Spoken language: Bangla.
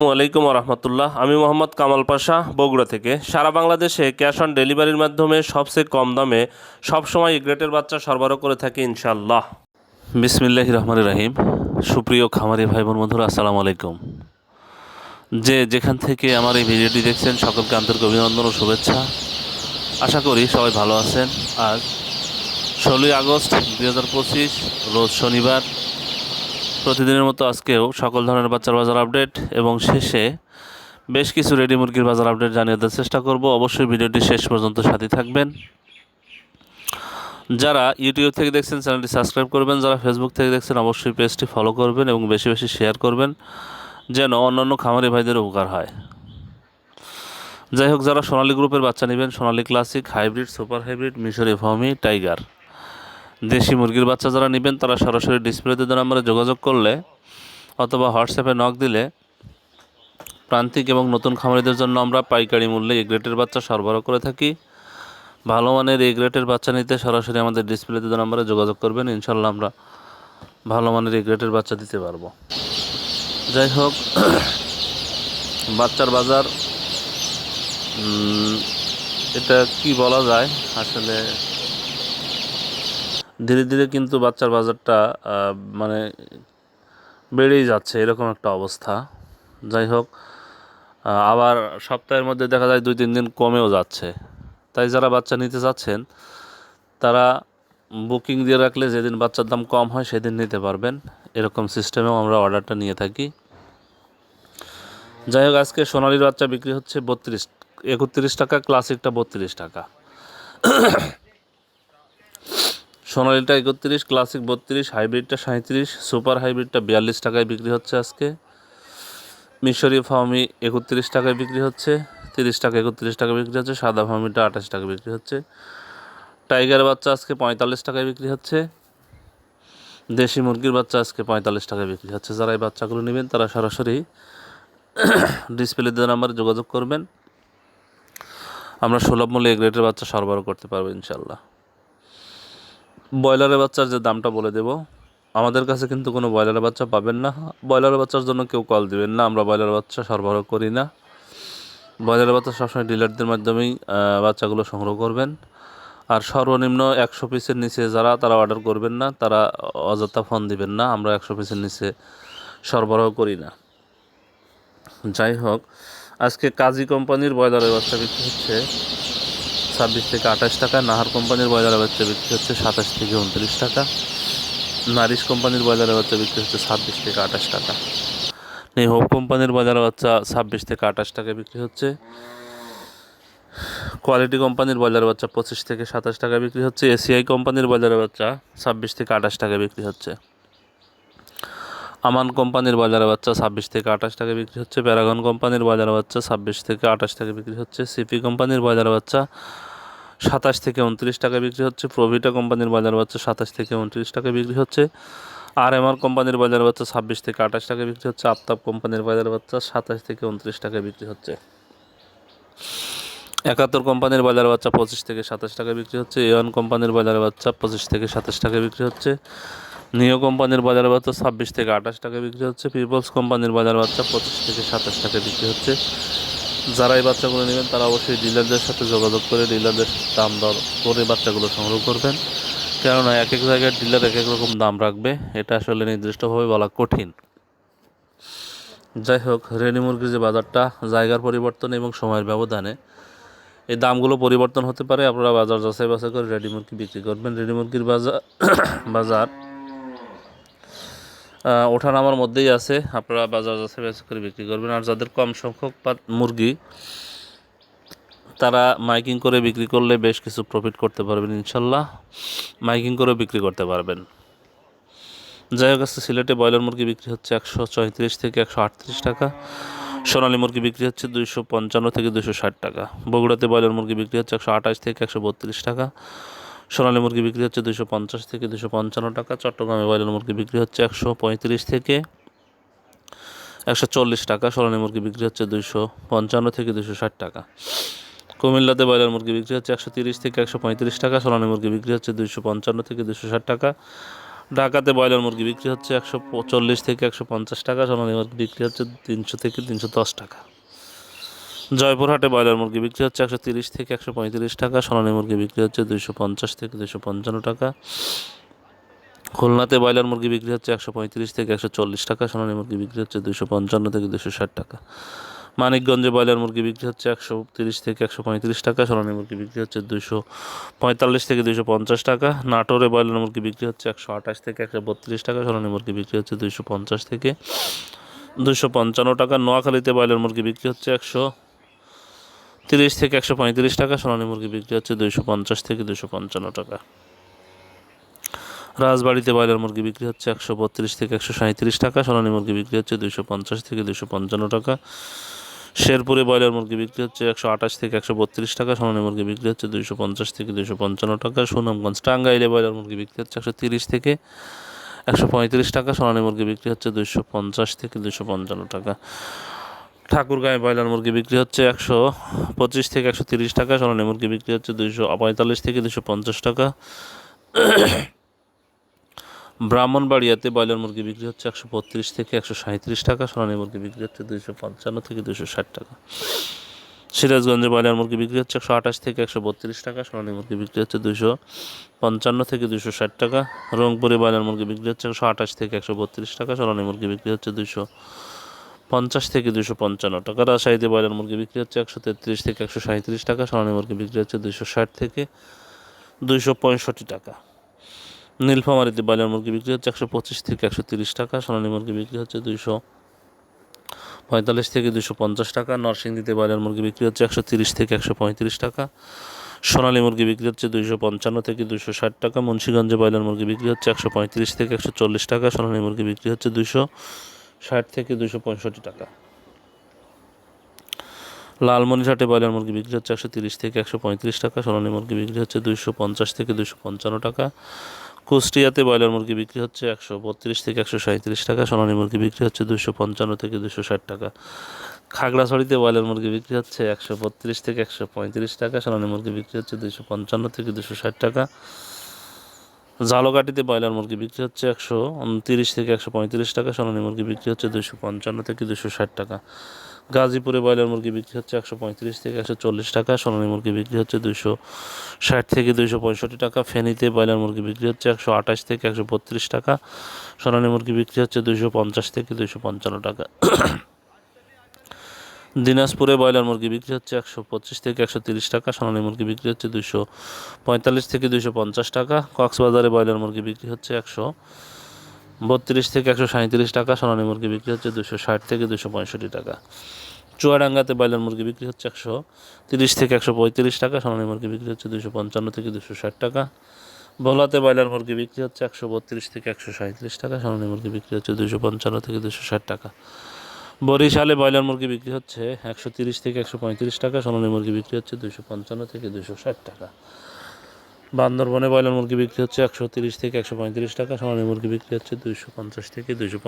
আলাইকুম রহমতুল্লাহ। আমি মোহাম্মদ কামাল পাশা, বগুড়া থেকে। সারা বাংলাদেশে ক্যাশ অন ডেলিভারির মাধ্যমে সবচেয়ে কম দামে সবসময় গ্রেটের বাচ্চা সরবরাহ করে থাকি ইনশাল্লাহ বিসমিল্লাহ রহমান রাহিম। সুপ্রিয় খামারি ভাই বোন বন্ধুরা, আসসালামু আলাইকুম। যে যেখান থেকে আমার এই ভিডিওটি দেখছেন, সকলকে আন্তরিক অভিনন্দন ও শুভেচ্ছা। আশা করি সবাই ভালো আছেন। আজ ষোলোই আগস্ট দুই হাজার পঁচিশ, রোজ শনিবার প্রতিদিনের মতো আজকেও সকল ধরনের বাচ্চার বাজার আপডেট এবং শেষে বেশ কিছু রেডি মুরগির বাজার আপডেট জানিয়ে দেওয়ার চেষ্টা করব। অবশ্যই ভিডিওটি শেষ পর্যন্ত সাথে থাকবেন। যারা ইউটিউব থেকে দেখছেন, চ্যানেলটি সাবস্ক্রাইব করবেন। যারা ফেসবুক থেকে দেখছেন, অবশ্যই পেজটি ফলো করবেন এবং বেশি বেশি শেয়ার করবেন, যেন অন্যান্য খামারি ভাইদের উপকার হয়। যাই হোক, যারা সোনালী গ্রুপের বাচ্চা নেবেন, Sonali classic hybrid super hybrid মিশরি ফমি টাইগার দেশি মুরগির বাচ্চা যারা নেবেন, তারা সরাসরি ডিসপ্লেতে দেওয়া নাম্বারে যোগাযোগ করলে অথবা হোয়াটসঅ্যাপে নক দিলে প্রান্তিক এবং নতুন খামারিদের জন্য আমরা পাইকারি মূল্যে এ গ্রেটের বাচ্চা সরবরাহ করে থাকি। ভালো মানের এ বাচ্চা নিতে সরাসরি আমাদের ডিসপ্লেতে দেওয়া নাম্বারে যোগাযোগ করবেন ইনশাল্লাহ আমরা ভালো মানের এ বাচ্চা দিতে পারব। যাই হোক, বাচ্চার বাজার এটা কি বলা যায়? আসলে ধীরে ধীরে কিন্তু বাচ্চার বাজারটা মানে বেড়েই যাচ্ছে, এরকম একটা অবস্থা। যাই হোক আবার সপ্তাহের মধ্যে দেখা যায় দুই, তিন দিন কমেও যাচ্ছে। তাই যারা বাচ্চা নিতে চাচ্ছেন, তারা বুকিং দিয়ে রাখলে যেদিন বাচ্চার দাম কম হয় সেদিন নিতে পারবেন। এরকম সিস্টেমেও আমরা অর্ডারটা নিয়ে থাকি। যাই হোক, আজকে সোনালির বাচ্চা বিক্রি হচ্ছে বত্রিশ, একত্রিশ টাকা, ক্লাসিকটা বত্রিশ টাকা। সোনালিটা একত্রিশ, ক্লাসিক বত্রিশ, হাইব্রিডটা সাঁত্রিশ সুপার হাইব্রিডটা বিয়াল্লিশ টাকায় বিক্রি হচ্ছে আজকে। মিশরি ফার্মি একত্রিশ টাকায় বিক্রি হচ্ছে, তিরিশ টাকা একত্রিশ টাকা বিক্রি হচ্ছে, সাদা ফার্মিটা আঠাশ টাকা বিক্রি হচ্ছে। টাইগার বাচ্চা আজকে পঁয়তাল্লিশ টাকায় বিক্রি হচ্ছে। দেশি মুরগির বাচ্চা আজকে পঁয়তাল্লিশ টাকায় বিক্রি হচ্ছে। যারা এই বাচ্চাগুলো নেবেন, তারা সরাসরি ডিসপ্লে দেওয়ার নাম্বারে যোগাযোগ করবেন। আমরা সুলভ মূল্যে এগ রেটের বাচ্চা সরবরাহ করতে পারব ইনশাল্লাহ ব্রয়লারের বাচ্চার যে দামটা বলে দেব, আমাদের কাছে কিন্তু কোনো ব্রয়লারের বাচ্চা পাবেন না। ব্রয়লারের বাচ্চার জন্য কেউ কল দিবেন না, আমরা ব্রয়লার বাচ্চা সরবরাহ করি না। ব্রয়লারের বাচ্চা সবসময় ডিলারদের মাধ্যমেই বাচ্চাগুলো সংগ্রহ করবেন। আর সর্বনিম্ন একশো পিসের নিচে যারা, তারা অর্ডার করবেন না, তারা অযথা ফোন দিবেন না, আমরা একশো পিসের নিচে সরবরাহ করি না। যাই হোক, আজকে কাজী কোম্পানির ব্রয়লারের বাচ্চা বিক্রি হচ্ছে। ছাব্বিশ থেকে আঠাশ টাকা, নাহার কোম্পানির ব্রয়লারের বাচ্চা বিক্রি হচ্ছে সাতাশ থেকে উনত্রিশ টাকা, নারিশ কোম্পানির ব্রয়লারের বাচ্চা বিক্রি হচ্ছে ছাব্বিশ থেকে আঠাশ টাকা। এই হোপ কোম্পানির ব্রয়লারের বাচ্চা ছাব্বিশ থেকে আঠাশ টাকা বিক্রি হচ্ছে। কোয়ালিটি কোম্পানির ব্রয়লারের বাচ্চা পঁচিশ থেকে সাতাশ টাকা বিক্রি হচ্ছে। এসিআই কোম্পানির ব্রয়লারের বাচ্চা ছাব্বিশ থেকে আঠাশ টাকা বিক্রি হচ্ছে। আমান কোম্পানির ব্রয়লারের বাচ্চা ছাব্বিশ থেকে আঠাশ টাকা বিক্রি হচ্ছে। প্যারাগন কোম্পানির ব্রয়লারের বাচ্চা ছাব্বিশ থেকে আঠাশ টাকা বিক্রি হচ্ছে। সিপি কোম্পানির ব্রয়লারের বাচ্চা সাতাশ থেকে উনত্রিশ টাকা বিক্রি হচ্ছে প্রভিটা কোম্পানির বাজার বাচ্চা সাতাশ থেকে উনত্রিশ টাকা বিক্রি হচ্ছে আর এম কোম্পানির বাজার বাচ্চা ছাব্বিশ থেকে আঠাশ টাকা বিক্রি হচ্ছে আফতাব কোম্পানির বাজার বাচ্চা সাতাশ থেকে উনত্রিশ টাকা বিক্রি হচ্ছে। একাত্তর কোম্পানির বাজার বাচ্চা পঁচিশ থেকে সাতাশ টাকা বিক্রি হচ্ছে এওয়ান কোম্পানির বাজার বাচ্চা পঁচিশ থেকে সাতাশ টাকা বিক্রি হচ্ছে নিও কোম্পানির বাজার বাচ্চা ছাব্বিশ থেকে আঠাশ টাকা বিক্রি হচ্ছে পিপলস কোম্পানির বাজার বাচ্চা পঁচিশ থেকে সাতাশ টাকা বিক্রি হচ্ছে যারা এই বাচ্চাগুলো নেবেন, তারা অবশ্যই ডিলারদের সাথে যোগাযোগ করে ডিলারদের দাম দর করে বাচ্চাগুলো সংগ্রহ করবেন। কেননা এক এক জায়গায় ডিলার এক এক রকম দাম রাখবে, এটা আসলে নির্দিষ্টভাবে বলা কঠিন। যাই হোক রেডি মুরগির যে বাজারটা, জায়গার পরিবর্তন এবং সময়ের ব্যবধানে এই দামগুলো পরিবর্তন হতে পারে। আপনারা বাজার যাচাই বাছাই করে রেডি মুরগি বিক্রি করবেন। রেডি মুরগির বাজার বাজার ওঠানামার মধ্যেই আছে। আপনারা বাজার যাচাই বাছাই করে বিক্রি করবেন। আর যাদের কম সংখ্যক মুরগি, তারা মাইকিং করে বিক্রি করলে বেশ কিছু প্রফিট করতে পারবেন ইনশাল্লাহ। মাইকিং করে বিক্রি করতে পারবেন। যাই হোক, আজকে সিলেটে ব্রয়লার মুরগি বিক্রি হচ্ছে একশো চৌত্রিশ থেকে একশো আটত্রিশ টাকা। সোনালী মুরগি বিক্রি হচ্ছে দুইশো পঞ্চান্ন থেকে দুশো ষাট টাকা। বগুড়াতে ব্রয়লার মুরগি বিক্রি হচ্ছে একশো আঠাশ থেকে একশো বত্রিশ টাকা। সোনালী মুরগি বিক্রি হচ্ছে দুশো পঞ্চাশ থেকে দুশো পঞ্চান্ন টাকা। চট্টগ্রামে ব্রয়লার মুরগি বিক্রি হচ্ছে একশো পঁয়ত্রিশ থেকে একশো চল্লিশ টাকা। সোনালী মুরগি বিক্রি হচ্ছে দুইশো পঞ্চান্ন থেকে দুশো ষাট টাকা। কুমিল্লাতে ব্রয়লার মুরগি বিক্রি হচ্ছে একশো তিরিশ থেকে একশো পঁয়ত্রিশ টাকা। সোনালী মুরগি বিক্রি হচ্ছে দুইশো পঞ্চান্ন থেকে দুশো ষাট টাকা। ঢাকাতে ব্রয়লার মুরগি বিক্রি হচ্ছে একশো চল্লিশ থেকে একশো পঞ্চাশ টাকা। সোনালী মুরগি বিক্রি হচ্ছে তিনশো থেকে তিনশো দশ টাকা। জয়পুরহাটে ব্রয়লার মুরগি বিক্রি হচ্ছে একশো তিরিশ থেকে একশো পঁয়ত্রিশ টাকা, সোনালী মুরগি বিক্রি হচ্ছে দুইশো পঞ্চাশ থেকে দুইশো পঞ্চান্ন টাকা। খুলনাতে ব্রয়লার মুরগি বিক্রি হচ্ছে একশো পঁয়ত্রিশ থেকে একশো চল্লিশ টাকা, সোনালী মুরগি বিক্রি হচ্ছে দুইশো পঞ্চান্ন থেকে দুশো ষাট টাকা। মানিকগঞ্জে ব্রয়লার মুরগি বিক্রি হচ্ছে একশো তিরিশ থেকে একশো পঁয়ত্রিশ টাকা, সোনালী মুরগি বিক্রি হচ্ছে দুশো পঁয়তাল্লিশ থেকে দুশো পঞ্চাশ টাকা। নাটোরে ব্রয়লার মুরগি বিক্রি হচ্ছে একশো আঠাশ থেকে একশো বত্রিশ টাকা, সোনালী মুরগি বিক্রি হচ্ছে দুশো পঞ্চাশ থেকে দুশো পঞ্চান্ন টাকা। নোয়াখালীতে ব্রয়লার মুরগি বিক্রি হচ্ছে একশো তিরিশ থেকে একশো পঁয়ত্রিশ টাকা, সোনালী মুরগি বিক্রি হচ্ছে দুশো পঞ্চাশ থেকে দুশো পঞ্চান্ন টাকা। রাজবাড়িতে ব্রয়লার মুরগি বিক্রি হচ্ছে একশো বত্রিশ থেকে একশো সাঁত্রিশ টাকা, সোনালী মুরগি বিক্রি হচ্ছে দুশো পঞ্চাশ থেকে দুশো পঞ্চান্ন টাকা। শেরপুরে ব্রয়লার মুরগি বিক্রি হচ্ছে একশো আঠাশ থেকে একশো বত্রিশ টাকা, সোনালী মুরগি বিক্রি হচ্ছে দুশো পঞ্চাশ থেকে দুশো পঞ্চান্ন টাকা। সুনামগঞ্জ টাঙ্গাইলে ব্রয়লার মুরগি বিক্রি হচ্ছে একশো তিরিশ থেকে একশো পঁয়ত্রিশ টাকা, সোনালী মুরগি বিক্রি হচ্ছে দুশো পঞ্চাশ থেকে দুশো পঞ্চান্ন টাকা। ঠাকুরগাঁয়ে ব্রয়লার মুরগি বিক্রি হচ্ছে একশো পঁচিশ থেকে একশো তিরিশ টাকা সোনালী মুরগি বিক্রি হচ্ছে দুশো পঁয়তাল্লিশ থেকে দুশো পঞ্চাশ টাকা। ব্রাহ্মণবাড়িয়াতে ব্রয়লার মুরগি বিক্রি হচ্ছে একশো বত্রিশ থেকে একশো সাঁত্রিশ টাকা সোনালী মুরগি বিক্রি হচ্ছে দুশো পঞ্চান্ন থেকে দুশো ষাট টাকা। সিরাজগঞ্জে ব্রয়লার মুরগি বিক্রি হচ্ছে একশো আঠাশ থেকে একশো বত্রিশ টাকা সোনালী মুরগি বিক্রি হচ্ছে দুশো পঞ্চান্ন থেকে দুশো ষাট টাকা। রংপুরে ব্রয়লার মুরগি বিক্রি হচ্ছে একশো আঠাশ থেকে একশো বত্রিশ টাকা সোনালী মুরগি বিক্রি হচ্ছে দুশো পঞ্চাশ থেকে দুশো পঞ্চান্ন টাকা। রাজশাহীতে ব্রয়লার মুরগি বিক্রি হচ্ছে একশো তেত্রিশ থেকে একশো সাঁত্রিশ টাকা, সোনালী মুরগি বিক্রি হচ্ছে দুশো ষাট থেকে দুশো পঁয়ষট্টি টাকা। নীলফামারিতে ব্রয়লার মুরগি বিক্রি হচ্ছে একশো পঁচিশ থেকে একশো তিরিশ টাকা, সোনালী মুরগি বিক্রি হচ্ছে দুইশো পঁয়তাল্লিশ থেকে দুশো পঞ্চাশ টাকা। নরসিংদীতে ব্রয়লার মুরগি বিক্রি হচ্ছে একশো তিরিশ থেকে একশো পঁয়ত্রিশ টাকা, সোনালী মুরগি বিক্রি হচ্ছে দুইশো পঞ্চান্ন থেকে দুশো ষাট টাকা। মুন্সিগঞ্জে ব্রয়লার মুরগি বিক্রি হচ্ছে একশো পঁয়ত্রিশ থেকে একশো চল্লিশ টাকা, সোনালী মুরগি বিক্রি হচ্ছে দুশো ষাট থেকে দুশো পঁয়ষট্টি টাকা। লালমনিরহাটে ব্রয়লার মুরগি বিক্রি হচ্ছে একশো তিরিশ থেকে একশো পঁয়ত্রিশ টাকা, সোনালী মুরগি বিক্রি হচ্ছে দুইশো পঞ্চাশ থেকে দুশো পঞ্চান্ন টাকা। কুষ্টিয়াতে ব্রয়লার মুরগি বিক্রি হচ্ছে একশো বত্রিশ থেকে একশো সাঁত্রিশ টাকা, সোনালী মুরগি বিক্রি হচ্ছে দুশো পঞ্চান্ন থেকে দুশো ষাট টাকা। খাগড়াছড়িতে ব্রয়লার মুরগি বিক্রি হচ্ছে একশো বত্রিশ থেকে একশো পঁয়ত্রিশ টাকা, সোনালী মুরগি বিক্রি হচ্ছে দুশো পঞ্চান্ন থেকে দুশো ষাট টাকা। ঝালকাঠিতে ব্রয়লার মুরগি বিক্রি হচ্ছে একশো তিরিশ থেকে একশো পঁয়ত্রিশ টাকা, সোনালী মুরগি বিক্রি হচ্ছে দুশো পঞ্চান্ন থেকে দুশো ষাট টাকা। গাজীপুরে ব্রয়লার মুরগি বিক্রি হচ্ছে একশো পঁয়ত্রিশ থেকে একশো চল্লিশ টাকা, সোনালী মুরগি বিক্রি হচ্ছে দুশো ষাট থেকে দুশো পঁয়ষট্টি টাকা, ফেনীতে ব্রয়লার মুরগি বিক্রি হচ্ছে একশো আঠাশ থেকে একশো বত্রিশ টাকা, সোনালী মুরগি বিক্রি হচ্ছে দুশো পঞ্চাশ থেকে দুশো পঞ্চান্ন টাকা। দিনাজপুরে ব্রয়লার মুরগি বিক্রি হচ্ছে একশো পঁচিশ থেকে একশো তিরিশ টাকা, সোনালী মুরগি বিক্রি হচ্ছে দুশো পঁয়তাল্লিশ থেকে দুশো পঞ্চাশ টাকা, কক্সবাজারে ব্রয়লার মুরগি বিক্রি হচ্ছে একশো বত্রিশ থেকে একশো সাঁত্রিশ টাকা, সোনালী মুরগি বিক্রি হচ্ছে দুশো ষাট থেকে দুশো পঁয়ষট্টি টাকা। চুয়াডাঙ্গাতে ব্রয়লার মুরগি বিক্রি হচ্ছে একশো তিরিশ থেকে একশো পঁয়ত্রিশ টাকা, সোনালী মুরগি বিক্রি হচ্ছে দুশো পঞ্চান্ন থেকে দুশো ষাট টাকা। ভোলাতে ব্রয়লার মুরগি বিক্রি হচ্ছে একশো বত্রিশ থেকে একশো সাঁত্রিশ টাকা, সোনালী মুরগি বিক্রি হচ্ছে দুশো পঞ্চান্ন থেকে দুশো ষাট টাকা। বরিশালে ব্রয়লার মুরগি বিক্রি হচ্ছে একশো তিরিশ থেকে একশো পঁয়ত্রিশ টাকা, সোনালী মুরগি বিক্রি হচ্ছে দুশো পঞ্চান্ন থেকে দুশো ষাট টাকা। বান্দরবনে ব্রয়লার মুরগি বিক্রি হচ্ছে একশো তিরিশ থেকে একশো পঁয়ত্রিশ টাকা, সোনালী মুরগি বিক্রি হচ্ছে দুশো পঞ্চাশ থেকে দুশো